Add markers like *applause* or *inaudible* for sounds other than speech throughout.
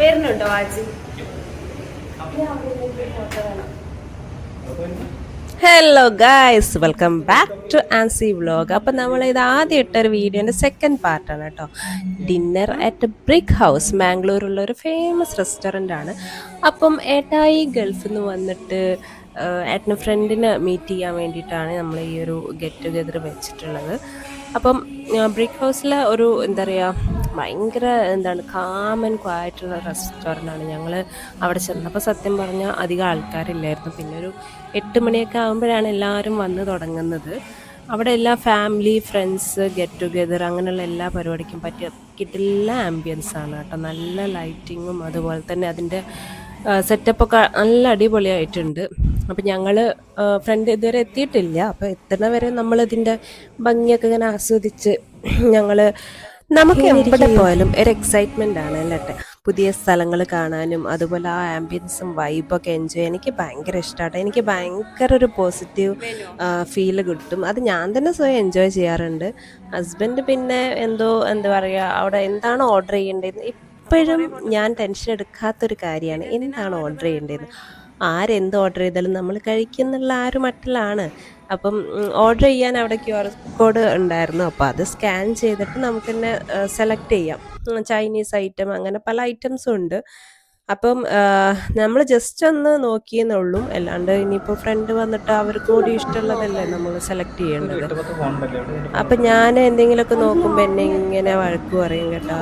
വരുന്നുണ്ടോ watch hello guys welcome back to Ancy vlog അപ്പം നമ്മൾ ഇത് ആദ്യം ഇട്ടൊരു വീഡിയോന്റെ സെക്കൻഡ് പാർട്ടാണ് കേട്ടോ ഡിന്നർ അറ്റ് ബ്രിക്ക് ഹൗസ് മാംഗ്ലൂരുള്ള ഒരു ഫേമസ് റെസ്റ്റോറന്റ് ആണ്. അപ്പം ഏട്ടായി ഗൾഫിൽ നിന്ന് വന്നിട്ട് ഏട്ടന് ഫ്രണ്ടിനെ മീറ്റ് ചെയ്യാൻ വേണ്ടിയിട്ടാണ് നമ്മൾ ഈ ഒരു ഗെറ്റ് ടുഗെദർ വെച്ചിട്ടുള്ളത്. അപ്പം ബ്രിക്ക് ഹൗസിലെ ഒരു എന്താ പറയുക ഭയങ്കര എന്താണ് കാമൻ ക്വായിട്ടുള്ള റെസ്റ്റോറന്റ് ആണ് ഞങ്ങൾ അവിടെ ചെന്നപ്പോൾ സത്യം പറഞ്ഞാൽ അധികം ആൾക്കാരില്ലായിരുന്നു. പിന്നെ ഒരു എട്ട് മണിയൊക്കെ ആകുമ്പോഴാണ് എല്ലാവരും വന്ന് തുടങ്ങുന്നത്. അവിടെ എല്ലാ ഫാമിലി ഫ്രണ്ട്സ് ഗെറ്റ് ടുഗെദർ അങ്ങനെയുള്ള എല്ലാ പരിപാടിക്കും പറ്റിയ കിട്ടില്ല ആംബിയൻസ് ആണ് കേട്ടോ. നല്ല ലൈറ്റിങ്ങും അതുപോലെ തന്നെ അതിന്റെ സെറ്റപ്പൊക്കെ നല്ല അടിപൊളിയായിട്ടുണ്ട്. അപ്പം ഞങ്ങൾ ഫ്രണ്ട് ഇതുവരെ എത്തിയിട്ടില്ല. അപ്പോൾ എത്തുന്ന വരെ നമ്മളിതിന്റെ ഭംഗിയൊക്കെ ഇങ്ങനെ ആസ്വദിച്ച് ഞങ്ങൾ നമുക്ക് എവിടെ പോയാലും ഒരു എക്സൈറ്റ്മെന്റ് ആണ് അല്ലേ പുതിയ സ്ഥലങ്ങൾ കാണാനും അതുപോലെ ആ ആംബിയൻസും വൈബൊക്കെ എൻജോയ് ചെയ്യാൻ എനിക്ക് ഭയങ്കര ഇഷ്ടമാണ് എനിക്ക് ഭയങ്കര ഒരു പോസിറ്റീവ് ഫീൽ കിട്ടും. അത് ഞാൻ തന്നെ സ്വയം എൻജോയ് ചെയ്യാറുണ്ട്. ഹസ്ബൻഡ് പിന്നെ എന്തോ എന്താ പറയുക അവിടെ എന്താണ് ഓർഡർ ചെയ്യേണ്ടത്? ഇപ്പോഴും ഞാൻ ടെൻഷൻ എടുക്കാത്തൊരു കാര്യമാണ്. എന്താണ് ഓർഡർ ചെയ്യേണ്ടത്? ആരെന്ത് ഓർഡർ ചെയ്താലും നമ്മൾ കഴിക്കുന്നുള്ള ആ ഒരു മട്ടിലാണ്. അപ്പം ഓർഡർ ചെയ്യാൻ അവിടെ ക്യു ആർ കോഡ് ഉണ്ടായിരുന്നു. അപ്പോൾ അത് സ്കാൻ ചെയ്തിട്ട് നമുക്ക് തന്നെ സെലക്ട് ചെയ്യാം. ചൈനീസ് ഐറ്റം അങ്ങനെ പല ഐറ്റംസും ഉണ്ട്. അപ്പം നമ്മൾ ജസ്റ്റ് ഒന്ന് നോക്കിയെന്നുള്ളൂ. അല്ലാണ്ട് ഇനിയിപ്പോൾ ഫ്രണ്ട് വന്നിട്ട് അവർക്ക് കൂടി ഇഷ്ടമുള്ളതല്ലേ നമ്മൾ സെലക്ട് ചെയ്യേണ്ടത്. അപ്പം ഞാൻ എന്തെങ്കിലുമൊക്കെ നോക്കുമ്പോൾ എന്നെ ഇങ്ങനെ വഴക്ക് പറയും കേട്ടോ.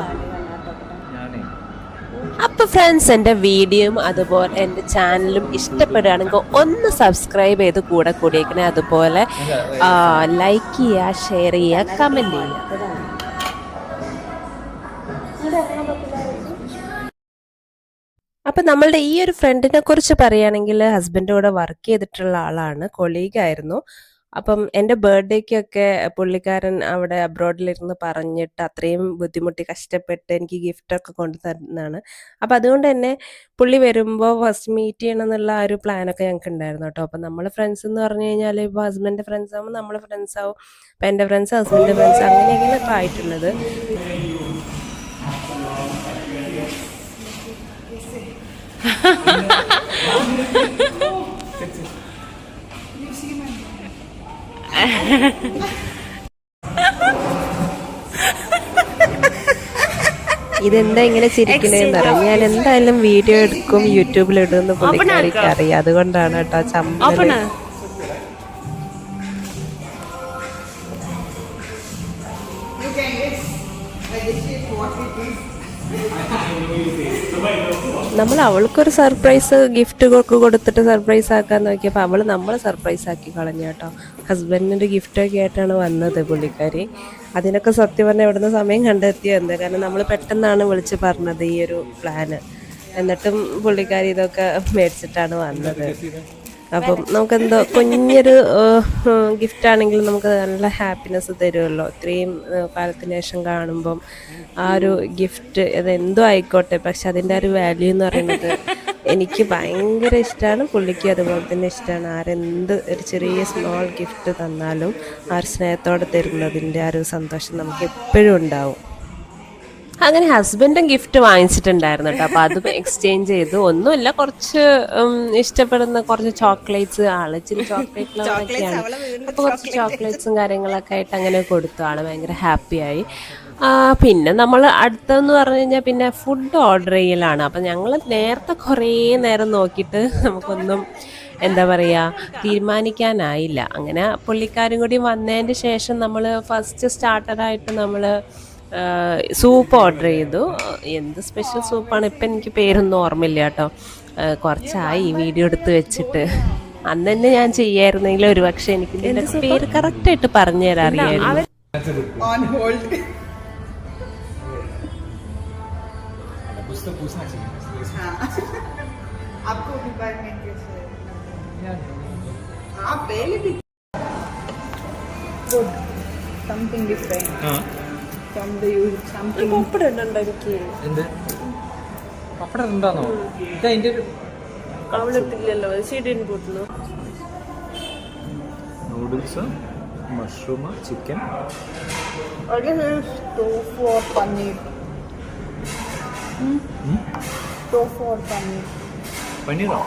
അപ്പൊ ഫ്രണ്ട്സ് എന്റെ വീഡിയോയും അതുപോലെ എന്റെ ചാനലും ഇഷ്ടപ്പെടുകയാണെങ്കിൽ ഒന്ന് സബ്സ്ക്രൈബ് ചെയ്ത് കൂടെ കൂടിയേക്കണേ. അതുപോലെ ലൈക്ക് ചെയ്യുക ഷെയർ ചെയ്യുക കമന്റ് ചെയ്യുക. അപ്പം നമ്മളുടെ ഈ ഒരു ഫ്രണ്ടിനെ കുറിച്ച് പറയുകയാണെങ്കിൽ ഹസ്ബൻഡ് കൂടെ വർക്ക് ചെയ്തിട്ടുള്ള ആളാണ് കൊളീഗായിരുന്നു അപ്പം എന്റെ ബർത്ത്ഡേക്കൊക്കെ പുള്ളിക്കാരൻ അവിടെ അബ്രോഡിലിരുന്ന് പറഞ്ഞിട്ട് അത്രയും ബുദ്ധിമുട്ടി കഷ്ടപ്പെട്ട് എനിക്ക് ഗിഫ്റ്റൊക്കെ കൊണ്ടു തരുന്നതാണ് അപ്പം അതുകൊണ്ട് തന്നെ പുള്ളി വരുമ്പോൾ ഫസ്റ്റ് മീറ്റ് ചെയ്യണം എന്നുള്ള ആ ഒരു പ്ലാനൊക്കെ ഞങ്ങൾക്ക് ഉണ്ടായിരുന്നു കേട്ടോ. അപ്പം നമ്മൾ ഫ്രണ്ട്സ് എന്ന് പറഞ്ഞു കഴിഞ്ഞാൽ ഇപ്പോൾ ഹസ്ബൻഡിന്റെ ഫ്രണ്ട്സ് ആകുമ്പോൾ നമ്മൾ ഫ്രണ്ട്സ് ആവും. അപ്പം എന്റെ ഫ്രണ്ട്സ് ഹസ്ബൻഡിന്റെ ഫ്രണ്ട്സ് അങ്ങനെയൊക്കെയാണ് ഇപ്പോൾ ആയിട്ടുള്ളത്. *laughs* ഇതെന്താ ഇങ്ങനെ ചിരിക്കണേന്ന് അറിയാം ഞാൻ എന്തായാലും വീഡിയോ എടുക്കും യൂട്യൂബിൽ ഇടുമെന്ന് പുള്ളിക്കാരിക്ക് അറിയാം. അതുകൊണ്ടാണ് കേട്ടോ ചമ്മൽ. നമ്മൾ അവൾക്കൊരു സർപ്രൈസ് ഗിഫ്റ്റ് കൊടുത്തിട്ട് സർപ്രൈസ് ആക്കാൻ നോക്കിയപ്പോൾ അവൾ നമ്മളെ സർപ്രൈസ് ആക്കി കളഞ്ഞു കേട്ടോ. ഹസ്ബൻഡിന്റെ ഗിഫ്റ്റൊക്കെ ആയിട്ടാണ് വന്നത് പുള്ളിക്കാരി. അതിനൊക്കെ സത്യം പറഞ്ഞാൽ ഇവിടുന്ന് സമയം കണ്ടെത്തിയോ? എന്താ കാരണം നമ്മൾ പെട്ടെന്നാണ് വിളിച്ച് പറഞ്ഞത് ഈ ഒരു പ്ലാന് എന്നിട്ടും പുള്ളിക്കാരി ഇതൊക്കെ മേടിച്ചിട്ടാണ് വന്നത്. അപ്പം നമുക്കെന്തോ കുഞ്ഞൊരു ഗിഫ്റ്റ് ആണെങ്കിലും നമുക്ക് നല്ല ഹാപ്പിനെസ് തരുമല്ലോ. ഇത്രയും കാലത്തിന് ശേഷം കാണുമ്പം ആ ഒരു ഗിഫ്റ്റ് അത് എന്തോ ആയിക്കോട്ടെ. പക്ഷെ അതിന്റെ ഒരു വാല്യൂ എന്ന് പറയുന്നത് എനിക്ക് ഭയങ്കര ഇഷ്ടമാണ് പുള്ളിക്ക് അതുപോലെ തന്നെ ഇഷ്ടമാണ് ആരെന്ത് ഒരു ചെറിയ സ്മോൾ ഗിഫ്റ്റ് തന്നാലും ആ ഒരു സ്നേഹത്തോടെ തരുന്നതിന്റെ ആ ഒരു സന്തോഷം നമുക്ക് എപ്പോഴും ഉണ്ടാവും. അങ്ങനെ ഹസ്ബൻഡും ഗിഫ്റ്റ് വാങ്ങിച്ചിട്ടുണ്ടായിരുന്നു കേട്ടോ അപ്പൊ അത് എക്സ്ചേഞ്ച് ചെയ്തു. ഒന്നുമില്ല കുറച്ച് ഇഷ്ടപ്പെടുന്ന കുറച്ച് ചോക്ലേറ്റ്സ് ആൾ ഇച്ചിരി ചോക്ലേറ്റ് ലവറൊക്കെയാണ് അപ്പൊ കുറച്ച് ചോക്ലേറ്റ്സും കാര്യങ്ങളൊക്കെ ആയിട്ട് അങ്ങനെ കൊടുത്തു. ആൾ ഭയങ്കര ഹാപ്പിയായി ആയി. പിന്നെ നമ്മൾ അടുത്തെന്ന് പറഞ്ഞു കഴിഞ്ഞാൽ പിന്നെ ഫുഡ് ഓർഡർ ചെയ്യലാണ്. അപ്പം ഞങ്ങൾ നേരത്തെ കുറേ നേരം നോക്കിയിട്ട് നമുക്കൊന്നും എന്താ പറയുക തീരുമാനിക്കാനായില്ല. അങ്ങനെ പുള്ളിക്കാരും കൂടി വന്നതിന് ശേഷം നമ്മൾ ഫസ്റ്റ് സ്റ്റാർട്ടറായിട്ട് നമ്മൾ സൂപ്പ് ഓർഡർ ചെയ്തു എന്ത് സ്പെഷ്യൽ സൂപ്പാണ് ഇപ്പം എനിക്ക് പേരൊന്നും ഓർമ്മയില്ല കേട്ടോ ആ, കുറച്ചായി ഈ വീഡിയോ എടുത്ത് വെച്ചിട്ട് അന്ന് തന്നെ ഞാൻ ചെയ്യായിരുന്നെങ്കിൽ ഒരു പക്ഷെ എനിക്ക് ഇതിന്റെ പേര് കറക്റ്റായിട്ട് പറഞ്ഞു തരാൻ അറിയായിരുന്നു on hold. कुछ तो पूछना चाहिए हाँ आपको डिपार्टमेंट कैसे हाँ पहले भी good something different हाँ from the usual something എനിക്ക് എന്ത് പപ്പടം ഉണ്ടാന്നോ ഇത് അതിന്റെ ഒരു അവളിട്ടില്ലല്ലോ കൂട്ടുന്നു noodles mushroom chicken paneer. Hmm? Tofu or paneer. പനീറോ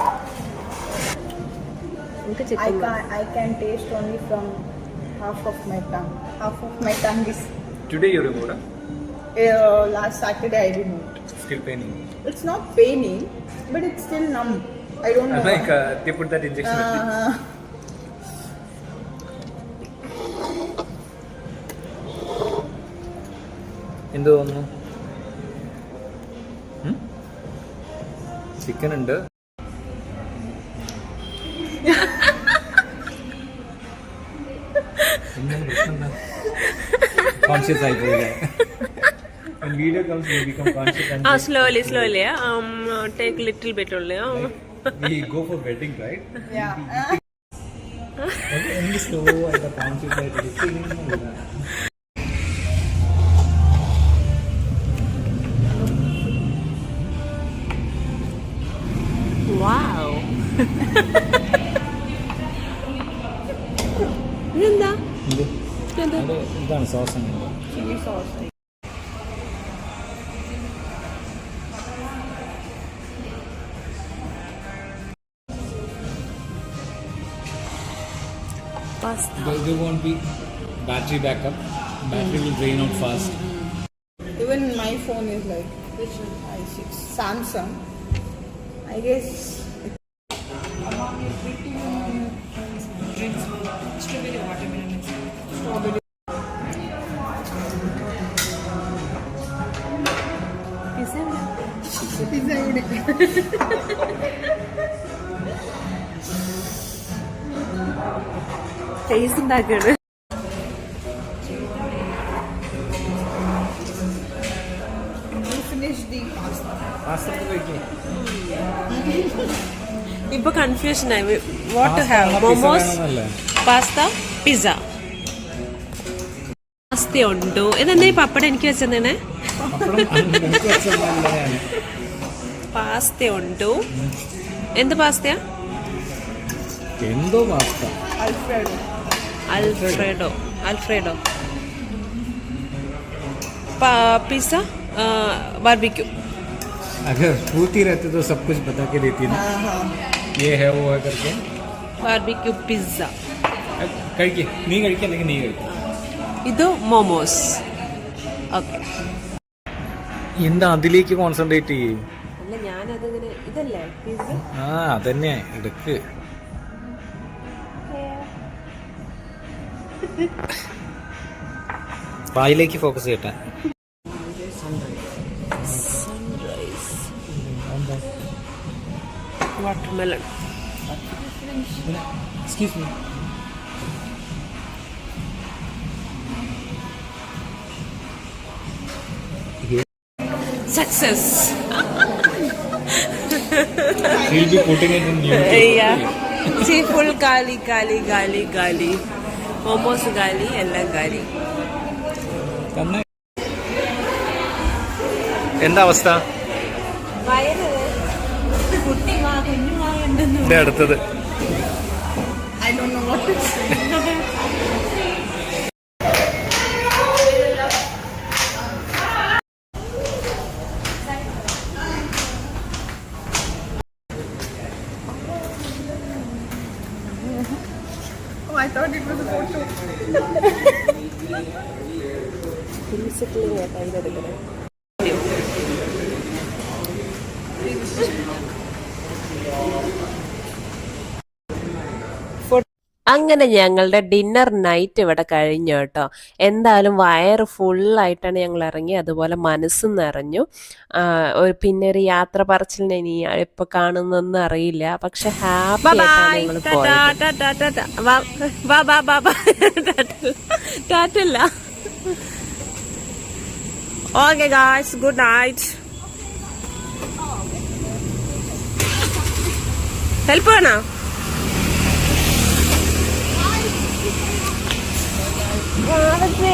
I chicken can I can taste only from half of my tongue. Half of my tongue is you removed? Remove uh, last Saturday I removed. Still paining. It's not paining, but it's still numb. I don't know. Like they put that injection Uh, എന്ത് തോന്നുന്നു chicken ഉണ്ട് conscious I go there. *laughs* when video comes, we become conscious and Ah, slowly, slowly. Yeah. Um, uh, take little bit only. Um. we go for wedding, right? Yeah. only *laughs* slow and the conscious like, sauce and chilli sauce Because there won't be battery backup. Battery will drain out fast. Even my phone is like which i6 Samsung. I guess. ഉണ്ടാക്കാണ്. We finished the pasta. ഇപ്പൊ confusion ആയി what have momos pasta pizza pasta ഉണ്ടോ? ഇതെന്താ ഈ പപ്പടം എനിക്ക് വെച്ചെന്നാണ്? Pasta ഉണ്ടോ എന്ത് പാസ്തയാ എന്തോ pasta Alfredo. Alfredo Alfredo pizza barbecue अगर पूछती रहते तो सब कुछ बता के देती ना हाँ हाँ. ये है वो है करके ബാർബിക്യൂ പിസ്സ अब കഴിക്കേ നീ കഴിക്കുക അല്ലെങ്കിൽ നീ കഴിക്കുക ഇത് മോമോസ് ഓക്കെ എന്താ അതിലേക്ക് കോൺസെൻട്രേറ്റ് ചെയ്യേ. അല്ല ഞാനതിങ്ങനെ ഇതല്ലേ ആ അതന്നെ എടുക്ക്. വായിലേക്ക് ഫോക്കസ് ചെയ്യട്ടെ. Sunrise watermelon excuse me success He'll be putting it in YouTube. See full കാലി കാലി കാലി കാലി മോമോസ് കാലി എല്ലാം കാലി തന്നെ എന്താ അവസ്ഥ. ഇത് അടുത്തത്. I don't know what to I thought it was a photo. Basically, I thought it was a photo. അങ്ങനെ ഞങ്ങളുടെ ഡിന്നർ നൈറ്റ് ഇവിടെ കഴിഞ്ഞു കേട്ടോ. എന്തായാലും വയറ് ഫുള്ളായിട്ടാണ് ഞങ്ങൾ ഇറങ്ങി അതുപോലെ മനസ്സും നിറഞ്ഞു. ഒരു പിന്നെ ഒരു യാത്ര പറച്ചിലിന് ഇനി ഇപ്പൊ കാണുന്നൊന്നും അറിയില്ല. പക്ഷെ ഹാപ്പി ഞങ്ങൾ ടാറ്റല്ല okay guys good night help വേണോ? ആ, പക്ഷേ